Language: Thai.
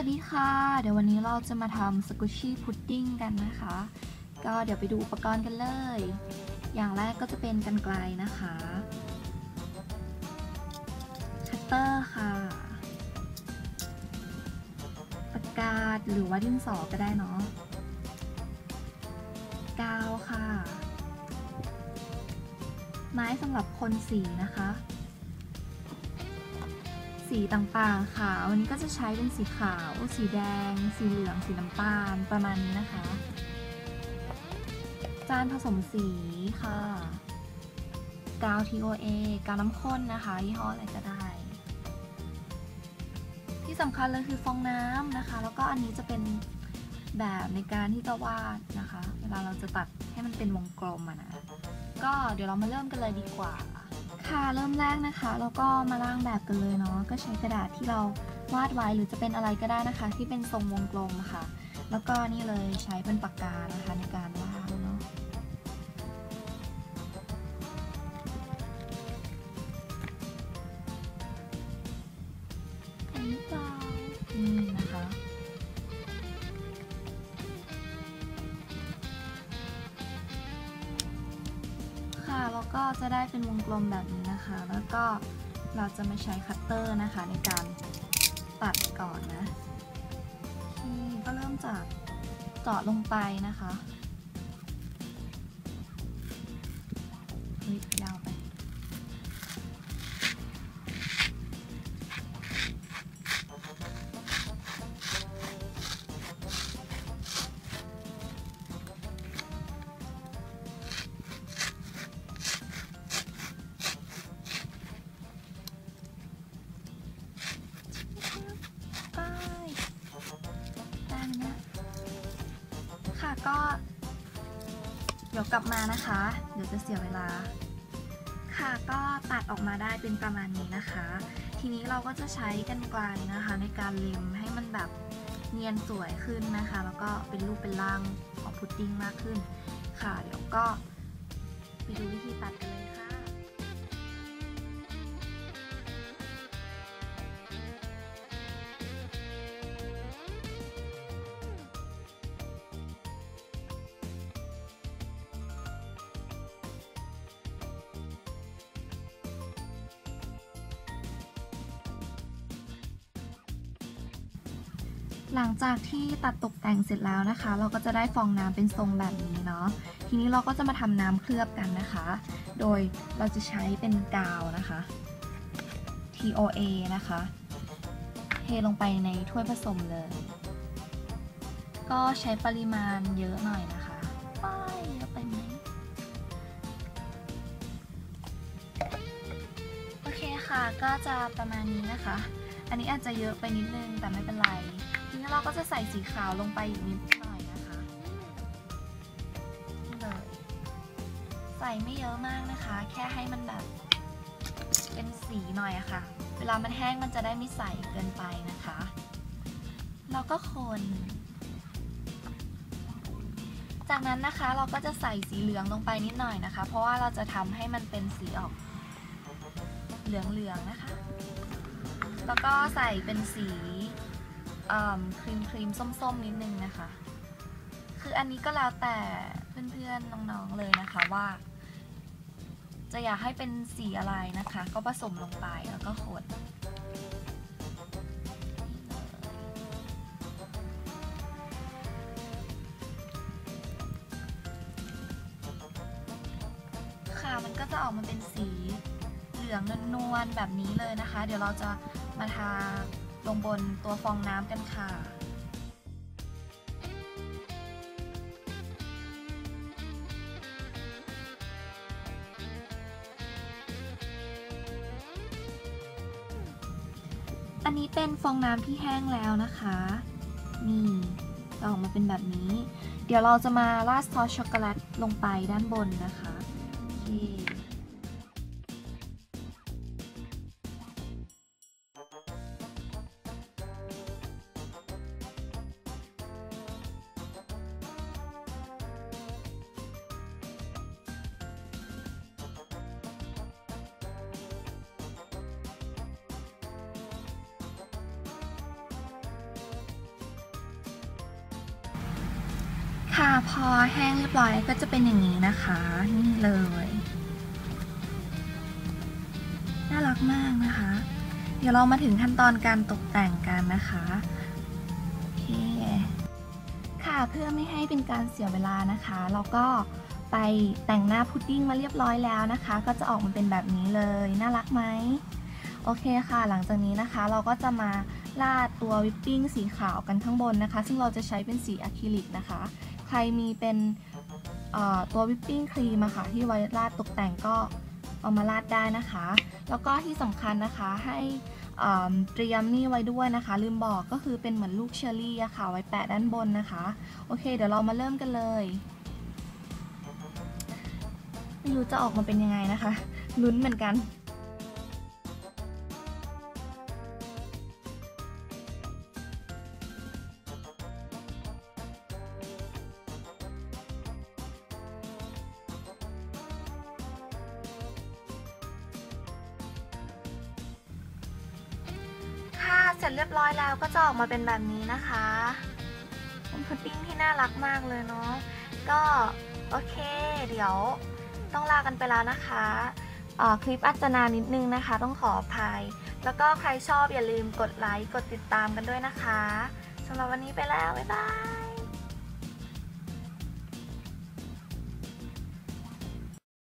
วัสดีค่ะ เดี๋ยววันนี้เราจะมาทำสกุชชี่พุดดิ้งกันนะคะ ก็เดี๋ยวไปดูอุปกรณ์กันเลย อย่างแรกก็จะเป็นกันไกลนะคะ คัตเตอร์ค่ะ ปากกาหรือว่าดินสอก็ได้เนาะ กาวค่ะ ไม้สำหรับคนสีนะคะ สีต่างๆค่ะ วันนี้ก็จะใช้เป็นสีขาว สีแดง สีเหลือง สีน้ำตาล ประมาณนี้นะคะ จานผสมสีค่ะ กาว TOA กาวน้ำข้นนะคะ ยี่ห้ออะไรก็ได้ ที่สำคัญเลยคือฟองน้ำนะคะ แล้วก็อันนี้จะเป็นแบบในการที่จะวาดนะคะ เวลาเราจะตัดให้มันเป็นวงกลมอะนะ ก็เดี๋ยวเรามาเริ่มกันเลยดีกว่า ค่ะเริ่มแรกนะคะ แล้วก็มาล่างแบบกันเลยเนาะก็ใช้กระดาษที่เราวาดไว้หรือจะเป็นอะไรก็ได้นะคะ ที่เป็นทรงวงกลมค่ะ แล้วก็นี่เลยใช้เป็นปากกานะคะในการวาด จะได้เป็นวงกลมแบบนี้นะคะ แล้วก็เราจะมาใช้คัตเตอร์นะคะในการตัดก่อนนะที่ก็เริ่มจากเจาะลงไปนะคะ ค่ะก็ เดี๋ยวกลับมานะคะ เดี๋ยวจะเสียเวลา ค่ะก็ตัดออกมาได้เป็นประมาณนี้นะคะ ทีนี้เราก็จะใช้กันไกลนะคะ ในการเล็มให้มันแบบเนียนสวยขึ้นนะคะ แล้วก็เป็นรูปเป็นร่างของพุดดิ้งมากขึ้น ค่ะ เดี๋ยวก็ไปดูวิธีตัดกันเลยค่ะ หลังจากที่ตัดตกแต่งเสร็จแล้วนะคะ เราก็จะได้ฟองน้ำเป็นทรงแบบนี้เนาะทีนี้เราก็จะมาทำน้ำเคลือบกันนะคะ โดยเราจะใช้เป็นกาวนะคะ TOA นะคะเทลงไปในถ้วยผสมเลย ก็ใช้ปริมาณเยอะหน่อยนะคะป้ายเยอะไปไหมโอเคค่ะก็จะประมาณนี้นะคะ อันนี้อาจจะเยอะไปนิดนึงแต่ไม่เป็นไร นี้เราก็จะใส่สีขาวลงไปอีกนิดหน่อยนะคะเลยใส่ไม่เยอะมากนะคะ แค่ให้มันแบบเป็นสีหน่อยอะค่ะ เวลามันแห้งมันจะได้ไม่ใสเกินไปนะคะ แล้วก็คน จากนั้นนะคะเราก็จะใส่สีเหลืองลงไปนิดหน่อยนะคะ เพราะว่าเราจะทำให้มันเป็นสีออกเหลืองๆนะคะ แล้วก็ใส่เป็นสี ครีมครีมส้มๆนิดนึงนะคะ คืออันนี้ก็แล้วแต่เพื่อนๆน้องๆเลยนะคะว่า จะอยากให้เป็นสีอะไรนะคะ ก็ผสมลงไปแล้วก็คนค่ะมันก็จะออกมาเป็นสีเหลืองนวลๆแบบนี้เลยนะคะ เดี๋ยวเราจะมาทา ลงบนตัวฟองน้ำกันค่ะ อันนี้เป็นฟองน้ำที่แห้งแล้วนะคะ นี่จะออกมาเป็นแบบนี้ เดี๋ยวเราจะมาราดซอสช็อกโกแลตลงไปด้านบนนะคะ โอเค ค่ะพอแห้งเรียบร้อยก็จะเป็นอย่างนี้นะคะ นี่เลย น่ารักมากนะคะ เดี๋ยวเรามาถึงขั้นตอนการตกแต่งกันนะคะโอเคค่ะเพื่อไม่ให้เป็นการเสียเวลานะคะ เราก็ไปแต่งหน้าพุดดิ้งมาเรียบร้อยแล้วนะคะ ก็จะออกมาเป็นแบบนี้เลย น่ารักไหมโอเคค่ะ หลังจากนี้นะคะ เราก็จะมาราดตัววิปปิ้งสีขาวกันข้างบนนะคะ ซึ่งเราจะใช้เป็นสีอะคริลิกนะคะ ใครมีเป็นตัววิปปิ้งครีมอะค่ะที่ไว้ราดตกแต่งก็เอามาราดได้นะคะ แล้วก็ที่สำคัญนะคะให้เตรียมนี่ไว้ด้วยนะคะ ลืมบอกก็คือเป็นเหมือนลูกเชอร์รี่อะค่ะ ไว้แปะด้านบนนะคะ โอเค เดี๋ยวเรามาเริ่มกันเลย ไม่รู้จะออกมาเป็นยังไงนะคะลุ้นเหมือนกัน เสร็จเรียบร้อยแล้วก็จะออกมาเป็นแบบนี้นะคะเป็นพุดดิ้งที่น่ารักมากเลยเนาะก็โอเค เดี๋ยวต้องลากันไปแล้วนะคะคลิปอาจนานนิดนึงนะคะ ต้องขออภัย แล้วก็ใครชอบอย่าลืมกดไลค์กดติดตามกันด้วยนะคะสำหรับวันนี้ไปแล้ว บ๊ายบาย